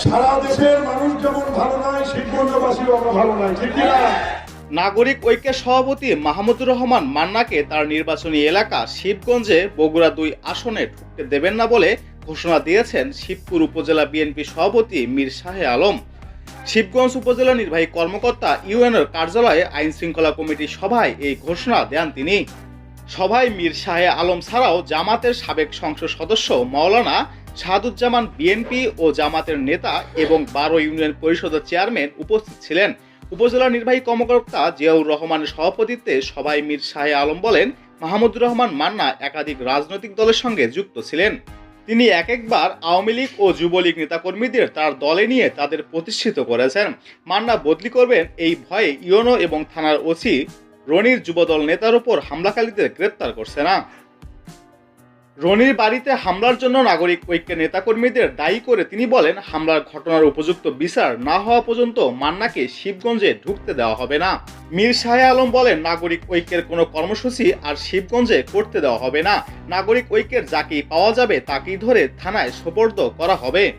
সারা দেশের মানুষ যেমন ভালো নয় ভালো নয়, ঠিক কিনা? নাগরিক ঐক্যের সভাপতি মাহমুদুর রহমান মান্নাকে তার নির্বাচনী এলাকা শিবগঞ্জে বগুড়া দুই আসনে ঢুকতে দেবেন না বলে ঘোষণা দিয়েছেন শিবপুর উপজেলা বিএনপি সভাপতি মীর শাহে আলম। শিবগঞ্জ উপজেলা নির্বাহী কর্মকর্তা ইউএনএর কার্যালয়ে আইন শৃঙ্খলা কমিটির সভায় এই ঘোষণা দেন তিনি। সভায় মীর শাহে আলম ছাড়াও জামাতের সাবেক সংসদ সদস্য মাওলানা শাহাদুজ্জামান বিএনপি ও জামাতের নেতা এবং বারো ইউনিয়ন পরিষদের চেয়ারম্যান উপস্থিত ছিলেন। উপজেলা নির্বাহী কর্মকর্তা জিয়াউর রহমানের সভাপতিত্বে সভায় মীর শাহে আলম বলেন, মাহমুদুর রহমান মান্না একাধিক রাজনৈতিক দলের সঙ্গে যুক্ত ছিলেন। তিনি এক একবার আওয়ামী লীগ ও যুবলীগ নেতাকর্মীদের তার দলে নিয়ে তাদের প্রতিষ্ঠিত করেছেন। মান্না বদলি করবেন এই ভয়ে ইয়নো এবং থানার ওসি রনির যুবদল নেতার উপর হামলাকারীদের গ্রেপ্তার করছে না। রনির বাড়িতে হামলার জন্য নাগরিক ঐক্যের নেতাকর্মীদের দায়ী করে তিনি বলেন, হামলার ঘটনার উপযুক্ত বিচার না হওয়া পর্যন্ত মান্নাকে শিবগঞ্জে ঢুকতে দেওয়া হবে না। মীর শাহে আলম বলেন, নাগরিক ঐক্যের কোনো কর্মসূচি আর শিবগঞ্জে করতে দেওয়া হবে না। নাগরিক ঐক্যের যাকেই পাওয়া যাবে তাকেই ধরে থানায় সোপর্দ করা হবে।